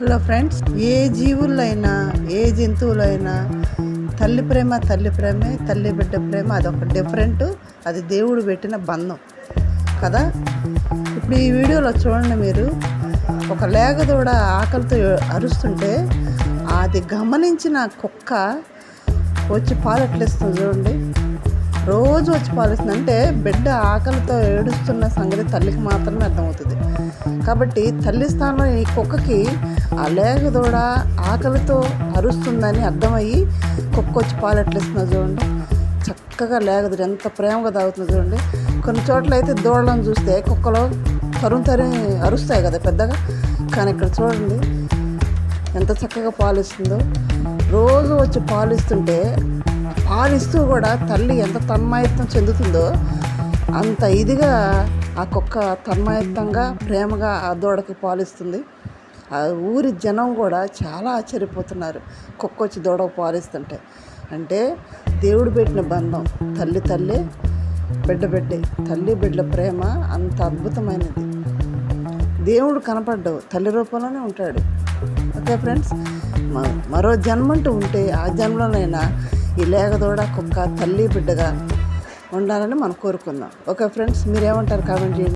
Hello friends ఏ జీవులైనా ఏ జంతువులైనా తల్లి ప్రేమ తల్లి ప్రేమే తల్లి బిడ్డ ప్రేమ అదొక డిఫరెంట్ అది దేవుడు పెట్టిన బంధం. కదా? ఇప్పుడు ఈ వీడియోలో చూడండి మీరు. ఒక లేగదూడ ఆకలితో అరుస్తుంటే అది గమనించిన కుక్క వచ్చి పాలెట్లేస్తుంది చూడండి. రోజు వచ్చి పాలిస్తుంది అంటే బిడ్డ ఆకలితో ఏడుస్తున్న సంగతి తల్లికి మాత్రమే అర్థమవుతుంది. కాబట్టి తల్లి స్థానంలో ఈ కుక్కకి ఆ లేగదూడ ఆకలితో అరుస్తుందని అర్థమయ్యి కుక్క వచ్చి పాలెట్లేస్తున్నా చూడండి. చక్కగా లేగదు ఎంత ప్రేమగా తాగుతుంది చూడండి. కొన్ని చోట్ల అయితే దూడలను చూస్తే కుక్కలు తరుము తరి అరుస్తాయి కదా పెద్దగా. కానీ ఇక్కడ చూడండి ఎంత చక్కగా పాలిస్తుందో. రోజు వచ్చి పాలిస్తుంటే పాలిస్తూ కూడా తల్లి ఎంత తన్మయత్వం చెందుతుందో అంత ఇదిగా ఆ కుక్క తన్మయత్తంగా ప్రేమగా ఆ దూడకి పాలిస్తుంది. ఆ ఊరి జనం కూడా చాలా ఆశ్చర్యపోతున్నారు కుక్క వచ్చి దూడకు పాలిస్తుంటే. అంటే దేవుడు పెట్టిన బంధం తల్లి తల్లి బిడ్డ బిడ్డే తల్లి బిడ్డ ప్రేమ అంత అద్భుతమైనది. దేవుడు కనపడ్డావు తల్లి రూపంలోనే ఉంటాడు. Okay friends? మ- మరో జన్మంటూ ఉంటే ఆ జన్మలోనైనా ఈ లేగదోడ కుక్క తల్లి బిడ్డగా ఉండాలని మనం కోరుకుందాం. ఓకే ఫ్రెండ్స్ మీరేమంటారు? కామెంట్ చేయండి.